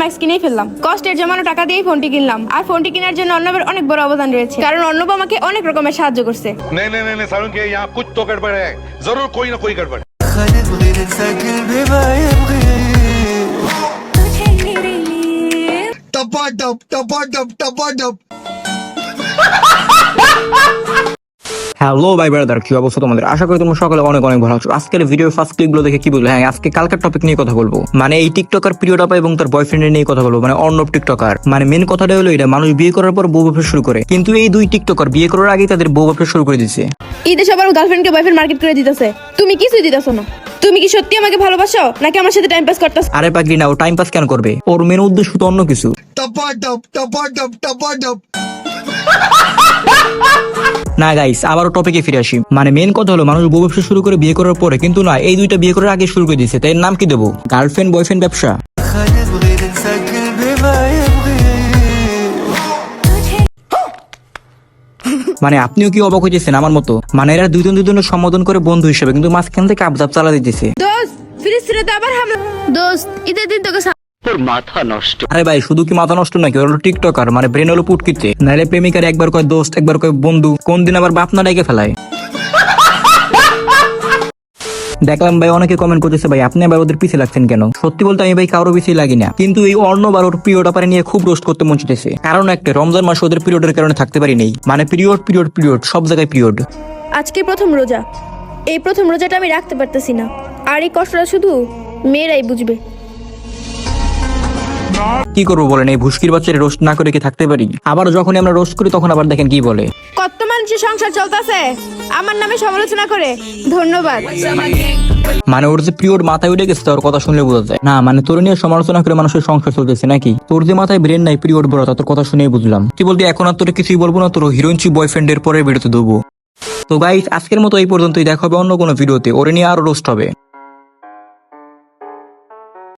Max কিনেই ফেললাম কষ্টের জমানো টাকা দিয়েই ফোনটি কিনলাম আর ফোনটি কেনার জন্য অর্ণবের অনেক বড় অবদান রয়েছে কারণ অর্ণব আমাকে অনেক রকমের সাহায্য করছে नहीं नहीं नहीं नहीं सारुण के यहाँ कुछ तो गड़बड़ है जरूर कोई ना कोई गड़बड़ है। خالد غير نساكن بما يبغي टपाटप टपाटप टपाटप হ্যালো ভাই ব্রাদার কি অবস্থা তোমাদের? আশা করি তোমরা সকালে অনেক অনেক ভালো আছো। আজকের ভিডিও ফার্স্ট ক্লিপগুলো দেখে কি বলব? হ্যাঁ আজকে কালকের টপিক নিয়ে কথা বলব। মানে এই টিকটকার প্রিয় টাপা এবং তার বয়ফ্রেন্ডের নিয়ে কথা বলব। মানে অর্ণব টিকটকার মানে মেন কথাটা হলো এটা মানুষ বিয়ে করার পর বউ ব্যবসা শুরু করে। কিন্তু এই দুই টিকটকার বিয়ে করার আগেই তাদের বউ ব্যবসা শুরু করে দিচ্ছে ঈদে সবার গার্লফ্রেন্ডকে বয়ফ্রেন্ড মার্কেট করে দিতেছে। তুমি কিছুই দিতেছো না। তুমি কি সত্যি আমাকে ভালোবাসো? নাকি আমার সাথে টাইম পাস করতেছ? আরে পাগলি না ও টাইম পাস কেন করবে? ওর মেন উদ্দেশ্য তো অন্য কিছু। টপা টপ টপা টপ টপা টপ না গাইস আবারও টপিকে ফিরে আসি। মানে মেন কথা হলো, মানুষ বউ ব্যবসা শুরু করে বিয়ে করার পরে কিন্তু না, এই দুইটা বিয়ে করার আগে শুরু করে দিয়েছে। তাই নাম কি দেবো? গার্লফ্রেন্ড বয়ফ্রেন্ড ব্যবসা? মানে আপনিও কি অবাক হয়েছেন আমার মতো? মানে এরা দুজন দুজনের সম্বোধন করে বন্ধু হিসেবে কিন্তু মাঝখান থেকে আবজাব চালা দিতেছে। দোস্ত ফিরিস্তিরে তো আবার হামলা দোস্ত, ঈদের দিন তোকে আরে ভাই শুধু কি মাথা নষ্ট নাকি? ওর হলো টিকটকার মানে ব্রেন হলো পুটকিতে নাহলে প্রেমিকার একবার কয় দোস্ত একবার কয় বন্ধু কোন দিন আবার বাপ না ডেকে ফেলায়? দেখলাম ভাই অনেকে কমেন্ট করতেছে ভাই আপনি আবার ওদের পিছিয়ে লাগছেন কেন? সত্যি বলতে আমি ভাই কারও পিছিয়ে লাগি না। কিন্তু এই অর্ণব আর ওর পিরিয়ড আপারে নিয়ে খুব রোস্ট করতে মন চাইতেছে কারণ একটা রমজান মাস ওদের পিরিয়ডের কারণে থাকতে পারি নেই। মানে পিরিয়ড পিরিয়ড পিরিয়ড সব জায়গায় পিরিয়ড আজকে প্রথম রোজা। এই প্রথম রোজাটা আমি রাখতে পারতেছি না। আর এই কষ্টটা শুধু মেয়েরাই বুঝবে। কি করব বলেন এই ভুস্কির বাচ্চারা রোস্ট না করে কি থাকতে পারি? আবার যখনই আমরা রোস্ট করি তখন আবার দেখেন কি বলে? কত মানুষের সংসার চলতেছে? আমার নামে সমালোচনা করে। ধন্যবাদ। মানে ওর যে পিওর মাথায় উঠে গেছে তোর কথা শুনলে বোঝা যায়। না মানে তোর নিয়ে সমালোচনা করে মানুষের সংসার চলতেছে নাকি? তোর যে মাথায় ব্রেন নাই পিরিয়ড বড় তোর কথা শুনেই বুঝলাম। তুই বলবি এখন আর তোর কিছুই বলব না তোর হিরোইনচি বয়ফ্রেন্ডের পরে ভিডিওতে দেবো। তো গাইস আজকের মতো এই পর্যন্তই দেখা হবে অন্য কোনো ভিডিওতে ওরে নিয়ে আরও রোস্ট হবে।